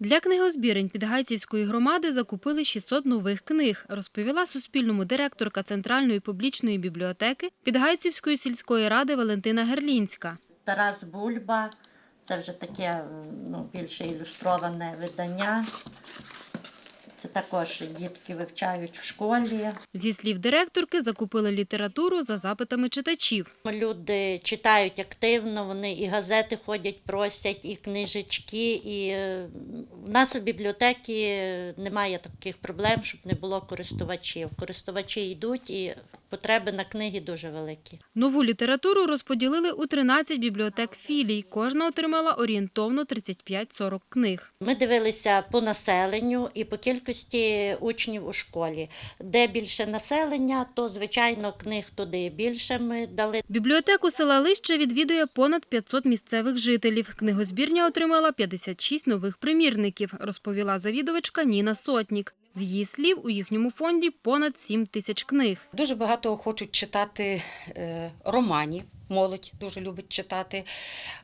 Для книгозбірень Підгайцівської громади закупили 600 нових книг, розповіла Суспільному директорка Центральної публічної бібліотеки Підгайцівської сільської ради Валентина Герлінська. Тарас Бульба. Це вже таке ну, більше ілюстроване видання. Також дітки вивчають в школі. Зі слів директорки, закупили літературу за запитами читачів. Люди читають активно, вони і газети ходять, просять, і книжечки. І в нас у бібліотекі немає таких проблем, щоб не було користувачів. Користувачі йдуть, і потреби на книги дуже великі. Нову літературу розподілили у 13 бібліотек філій. Кожна отримала орієнтовно 35-40 книг. Ми дивилися по населенню і по кількості учнів у школі. Де більше населення, то звичайно книг туди більше ми дали. Бібліотеку села Лище відвідує понад 500 місцевих жителів. Книгозбірня отримала 56 нових примірників, розповіла завідувачка Ніна Сотнік. З її слів, у їхньому фонді понад 7 тисяч книг. Дуже багато хочуть читати е, романів. Молодь дуже любить читати.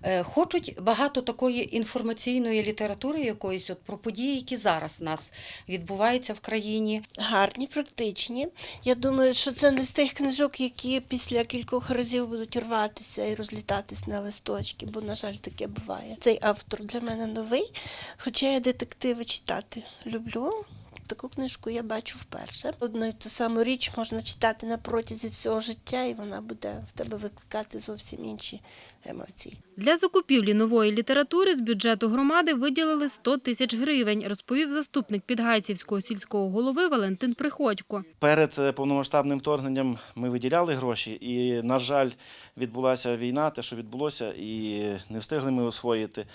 Е, Хочуть багато такої інформаційної літератури, якоїсь от про події, які зараз у нас відбуваються в країні. гарні, практичні. Я думаю, що це не з тих книжок, які після кількох разів будуть рватися і розлітатись на листочки, бо, на жаль, таке буває. Цей автор для мене новий, хоча я детективи читати люблю. Таку книжку я бачу вперше. Одну і ту саму річ можна читати на протязі всього життя, і вона буде в тебе викликати зовсім інші емоції. Для закупівлі нової літератури з бюджету громади виділили 100 тисяч гривень, розповів заступник Підгайцівського сільського голови Валентин Приходько. Перед е, повномасштабним вторгненням ми виділяли гроші, і, на жаль, відбулася війна, те, що відбулося, і не встигли ми освоїти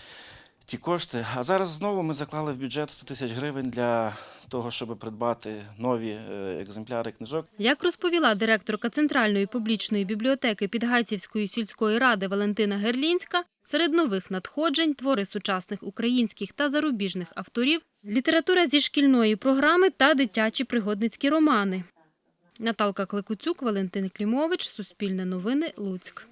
ті кошти. А зараз знову ми заклали в бюджет 100 тисяч гривень для того, щоб придбати нові е, екземпляри книжок. Як розповіла директорка Центральної публічної бібліотеки Підгайцівської сільської ради Валентина Герлінська, серед нових надходжень твори сучасних українських та зарубіжних авторів, література зі шкільної програми та дитячі пригодницькі романи. Наталка Клекуцюк, Валентин Клімович, Суспільне новини, Луцьк.